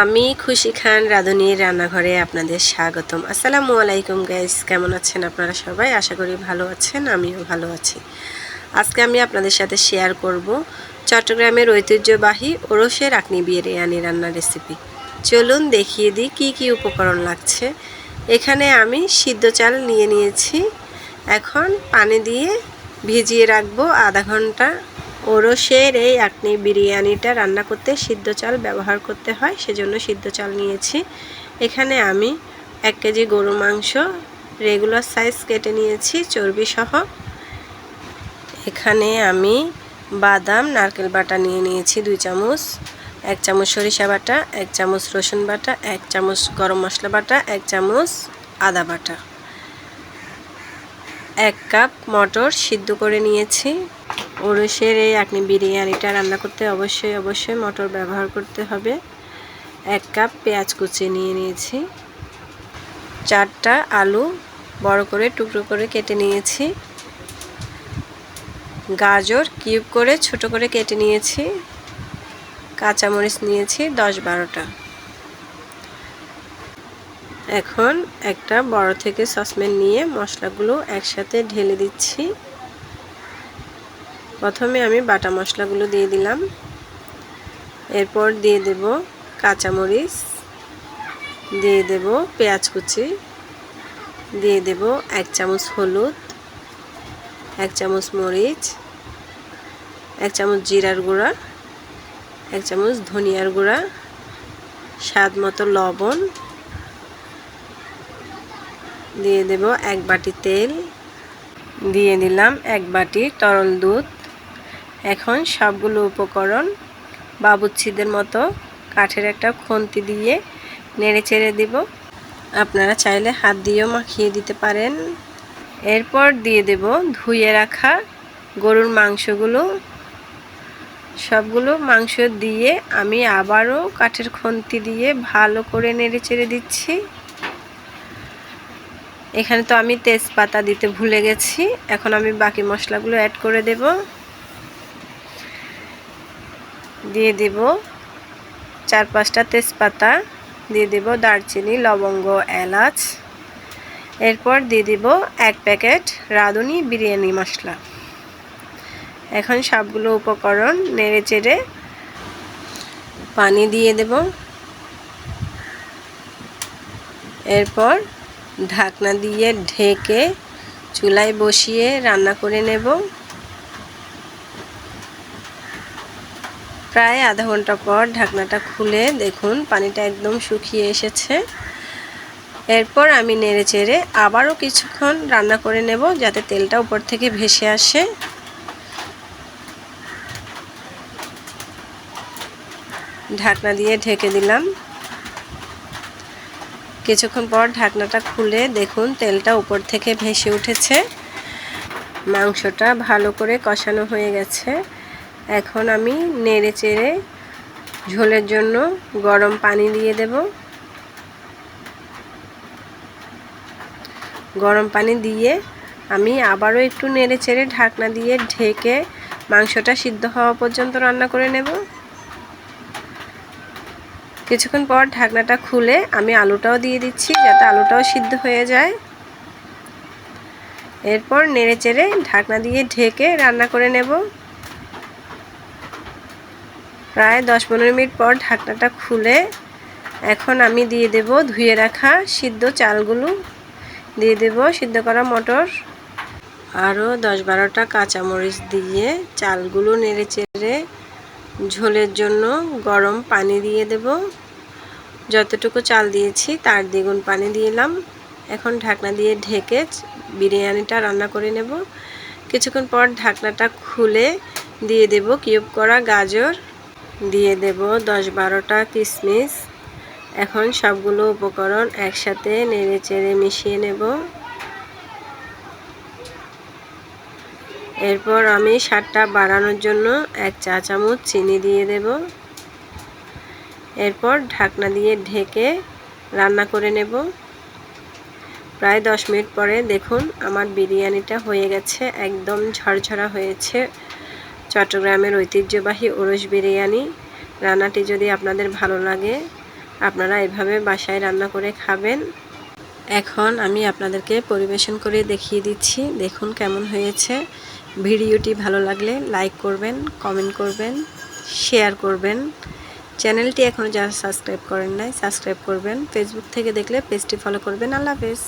আমি খুশি খান রাঁধুনির রান্নাঘরে আপনাদের স্বাগতম। আসসালামু আলাইকুম গাইস কেমন আছেন আপনারা সবাই? আশা করি ভালো আছেন, আমিও ভালো আছি। আজকে আমি আপনাদের সাথে শেয়ার করব চট্টগ্রামের ঐতিহ্যবাহী ওরসের আকনি বিরিয়ানি রান্নার রেসিপি চলুন দেখিয়ে দিই কী কী উপকরণ লাগছে। এখানে আমি সিদ্ধ চাল নিয়ে নিয়েছি। এখন পানি দিয়ে ভিজিয়ে রাখব আধা ঘণ্টা ওরসের এই আপনি বিরিয়ানিটা রান্না করতে সিদ্ধ চাল ব্যবহার করতে হয়, সেজন্য সিদ্ধ চাল নিয়েছি। এখানে আমি এক কেজি গরু মাংস রেগুলার সাইজ কেটে নিয়েছি চর্বি সহ এখানে আমি বাদাম, নারকেল বাটা নিয়ে নিয়েছি দুই চামচ, এক চামচ সরিষা বাটা, এক চামচ রসুন বাটা, এক চামচ গরম মশলা বাটা, এক চামচ আদা বাটা। এক কাপ মটর সিদ্ধ করে নিয়েছি। ওরসের এই আপনি বিরিয়ানিটা রান্না করতে অবশ্যই অবশ্যই মটর ব্যবহার করতে হবে। এক কাপ পেঁয়াজ কুচি নিয়ে নিয়েছি। চারটা আলু বড় করে, টুকরো করে কেটে নিয়েছি। গাজর কিউব করে ছোট করে কেটে নিয়েছি। কাঁচামরিচ নিয়েছি দশ বারোটা। এখন একটা বড় থেকে সসম্যান নিয়ে মশলাগুলো একসাথে ঢেলে দিচ্ছি। প্রথমে আমি বাটা মশলাগুলো দিয়ে দিলাম। এরপর দিয়ে দেব কাঁচামরিচ, দিয়ে দেব পেঁয়াজ কুচি, দিয়ে দেব এক চামচ হলুদ, এক চামচ মরিচ, এক চামচ জিরার গুঁড়া, এক চামচ ধনিয়ার গুঁড়া, স্বাদ মতো লবণ, দিয়ে দেব এক বাটি তেল, দিয়ে দিলাম এক বাটি তরল দুধ। এখন সবগুলো উপকরণ বাবুচ্ছিদের মতো কাঠের একটা খন্তি দিয়ে নেড়ে চেড়ে দিব। আপনারা চাইলে হাত দিয়েও মাখিয়ে দিতে পারেন। এরপর দিয়ে দেব ধুয়ে রাখা গরুর মাংসগুলো। সবগুলো মাংস দিয়ে আমি আবারও কাঠের খন্তি দিয়ে ভালো করে নেড়ে চেড়ে দিচ্ছি। এখানে তো আমি তেজপাতা দিতে ভুলে গেছি। এখন আমি বাকি মশলাগুলো অ্যাড করে দেব। দিয়ে দেব চার পাঁচটা তেজপাতা, দিয়ে দেব দারচিনি, লবঙ্গ, এলাচ। এরপর দিয়ে দিব এক প্যাকেট রাঁধুনি বিরিয়ানি মশলা। এখন সবগুলো উপকরণ নেড়ে চেড়ে পানি দিয়ে দেব। এরপর ঢাকনা দিয়ে ঢেকে চুলায় বসিয়ে রান্না করে নেব। প্রায় আধা ঘণ্টা পর ঢাকনাটা খুলে দেখুন, পানিটা একদম শুকিয়ে এসেছে। এরপর আমি নেড়ে চেড়ে আবারও কিছুক্ষণ রান্না করে নেব যাতে তেলটা উপর থেকে ভেসে আসে। ঢাকনা দিয়ে ঢেকে দিলাম। কিছুক্ষণ পর ঢাকনাটা খুলে দেখুন, তেলটা উপর থেকে ভেসে উঠেছে। মাংসটা ভালো করে কষানো হয়ে গেছে। এখন আমি নেড়ে চেড়ে ঝোলের জন্য গরম পানি দিয়ে দেব। গরম পানি দিয়ে আমি আবারও একটু নেড়ে চেড়ে ঢাকনা দিয়ে ঢেকে মাংসটা সিদ্ধ হওয়া পর্যন্ত রান্না করে নেব। কিছুক্ষণ পর ঢাকনাটা খুলে আমি আলুটাও দিয়ে দিচ্ছি যাতে আলুটাও সিদ্ধ হয়ে যায়। এরপর নেড়ে চেড়ে ঢাকনা দিয়ে ঢেকে রান্না করে নেব। প্রায় দশ পনেরো মিনিট পর ঢাকনাটা খুলে এখন আমি দিয়ে দেব ধুয়ে রাখা সিদ্ধ চালগুলো। দিয়ে দেব সিদ্ধ করা মটর। আরও দশ বারোটা কাঁচামরিচ দিয়ে চালগুলো নেড়ে চেড়ে ঝোলের জন্য গরম পানি দিয়ে দেব। যতটুকু চাল দিয়েছি তার দ্বিগুণ পানি দিলাম এখন ঢাকনা দিয়ে ঢেকে বিরিয়ানিটা রান্না করে নেব। কিছুক্ষণ পর ঢাকনাটা খুলে দিয়ে দেব কিউব করা গাজর। দিয়ে দেব দশ বারোটা কিশমিশ এখন সবগুলো উপকরণ একসাথে নেড়ে চেড়ে মিশিয়ে নেব। এরপর আমি স্বাদটা বাড়ানোর জন্য এক চা চামচ চিনি দিয়ে দেব। এরপর ঢাকনা দিয়ে ঢেকে রান্না করে নেব। প্রায় দশ মিনিট পরে দেখুন আমার বিরিয়ানিটা হয়ে গেছে, একদম ঝরঝরা হয়েছে। চট্টগ্রামের ঐতিহ্যবাহী ওরস বিরিয়ানি রান্নাটি যদি আপনাদের ভালো লাগে, আপনারা এভাবে বাসায় রান্না করে খাবেন। এখন আমি আপনাদেরকে পরিবেশন করে দেখিয়ে দিচ্ছি। দেখুন কেমন হয়েছে। ভিডিওটি ভালো লাগলে লাইক করবেন, কমেন্ট করবেন, শেয়ার করবেন। চ্যানেলটি এখনও যারা সাবস্ক্রাইব করেন নাই, সাবস্ক্রাইব করবেন। ফেসবুক থেকে দেখলে পেজটি ফলো করবেন। আল্লাহ হাফেজ।